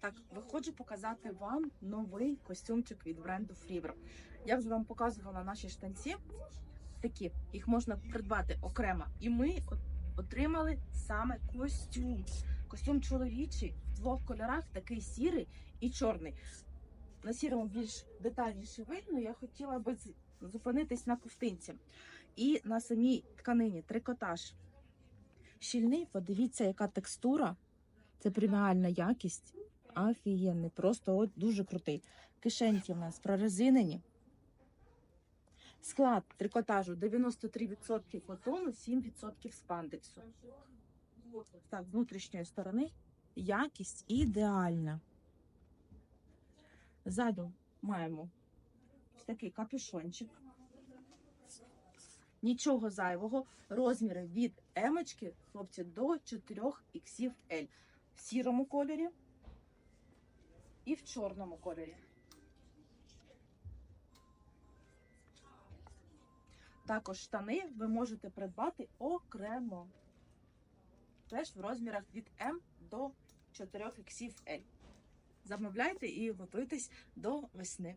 Так, виходжу показати вам новий костюмчик від бренду Freever. Я вже вам показувала наші штанці. Такі, їх можна придбати окремо. І ми отримали саме костюм. Костюм чоловічий в двох кольорах, такий сірий і чорний. На сірому більш детальніше видно. Я хотіла би зупинитись на ковтинці. І на самій тканині трикотаж. Щільний, подивіться, яка текстура. Це преміальна якість. Офігенний, просто от дуже крутий. Кишеньки в нас прорезинені. Склад трикотажу 93% котону, 7% спандексу. Так, з внутрішньої сторони якість ідеальна. Ззаду маємо такий капюшончик. Нічого зайвого. Розміри від емочки, хлопці, до 4 XL. В сірому кольорі і в чорному кольорі. Також штани ви можете придбати окремо. Теж в розмірах від М до 4 XL. Замовляйте і готуйтесь до весни.